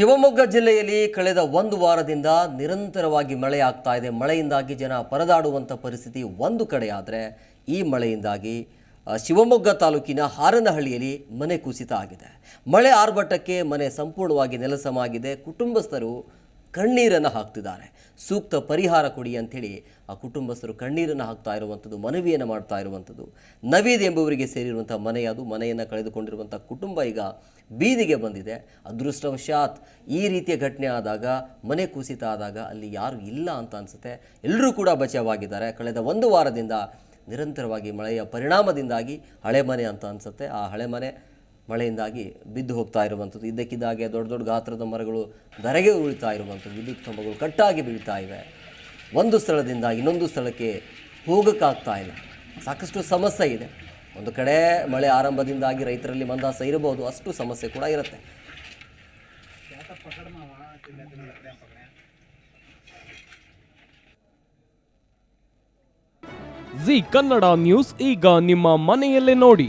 ಶಿವಮೊಗ್ಗ ಜಿಲ್ಲೆಯಲ್ಲಿ ಕಳೆದ ಒಂದು ವಾರದಿಂದ ನಿರಂತರವಾಗಿ ಮಳೆ ಆಗ್ತಾ ಇದೆ. ಮಳೆಯಿಂದಾಗಿ ಜನ ಪರದಾಡುವಂಥ ಪರಿಸ್ಥಿತಿ ಒಂದು ಕಡೆಯಾದರೆ ಈ ಮಳೆಯಿಂದಾಗಿ ಶಿವಮೊಗ್ಗ ತಾಲೂಕಿನ ಹಾರನಹಳ್ಳಿಯಲ್ಲಿ ಮನೆ ಕುಸಿತ ಆಗಿದೆ. ಮಳೆ ಆರ್ಭಟಕ್ಕೆ ಮನೆ ಸಂಪೂರ್ಣವಾಗಿ ನೆಲಸಮಾಗಿದೆ. ಕುಟುಂಬಸ್ಥರು ಕಣ್ಣೀರನ್ನು ಹಾಕ್ತಿದ್ದಾರೆ. ಸೂಕ್ತ ಪರಿಹಾರ ಕೊಡಿ ಅಂಥೇಳಿ ಆ ಕುಟುಂಬಸ್ಥರು ಕಣ್ಣೀರನ್ನು ಹಾಕ್ತಾ ಇರುವಂಥದ್ದು, ಮನವಿಯನ್ನು ಮಾಡ್ತಾ ಇರುವಂಥದ್ದು. ನವೀದ್ ಎಂಬುವರಿಗೆ ಸೇರಿರುವಂಥ ಮನೆ ಅದು, ಮನೆಯನ್ನು ಕಳೆದುಕೊಂಡಿರುವಂಥ ಕುಟುಂಬ ಈಗ ಬೀದಿಗೆ ಬಂದಿದೆ. ಅದೃಷ್ಟವಶಾತ್ ಈ ರೀತಿಯ ಘಟನೆ ಆದಾಗ, ಮನೆ ಕುಸಿತ ಆದಾಗ ಅಲ್ಲಿ ಯಾರು ಇಲ್ಲ ಅಂತ ಅನಿಸುತ್ತೆ. ಎಲ್ಲರೂ ಕೂಡ ಬಚಾವಾಗಿದ್ದಾರೆ ಕಳೆದ ಒಂದು ವಾರದಿಂದ ನಿರಂತರವಾಗಿ ಮಳೆಯ ಪರಿಣಾಮದಿಂದಾಗಿ ಹಳೆ ಮನೆ ಅಂತ ಅನಿಸುತ್ತೆ. ಆ ಹಳೆ ಮನೆ ಮಳೆಯಿಂದಾಗಿ ಬಿದ್ದು ಹೋಗ್ತಾ ಇರುವಂಥದ್ದು. ಇದ್ದಕ್ಕಿದ್ದಾಗೆ ದೊಡ್ಡ ದೊಡ್ಡ ಗಾತ್ರದ ಮರಗಳು ಧರೆಗೆ ಉಳಿತಾ ಇರುವಂಥದ್ದು. ವಿದ್ಯುತ್ ಕಂಬಗಳು ಕಟ್ಟಾಗಿ ಬೀಳ್ತಾ ಇವೆ. ಒಂದು ಸ್ಥಳದಿಂದ ಇನ್ನೊಂದು ಸ್ಥಳಕ್ಕೆ ಹೋಗೋಕ್ಕಾಗ್ತಾ ಇಲ್ಲ. ಸಾಕಷ್ಟು ಸಮಸ್ಯೆ ಇದೆ. ಒಂದು ಕಡೆ ಮಳೆ ಆರಂಭದಿಂದಾಗಿ ರೈತರಲ್ಲಿ ಮಂದಾಸ ಇರಬಹುದು. ಅಷ್ಟು ಸಮಸ್ಯೆ ಕೂಡ ಇರುತ್ತೆ. ಜಿ ಕನ್ನಡ ನ್ಯೂಸ್ ಈಗ ನಿಮ್ಮ ಮನೆಯಲ್ಲೇ ನೋಡಿ.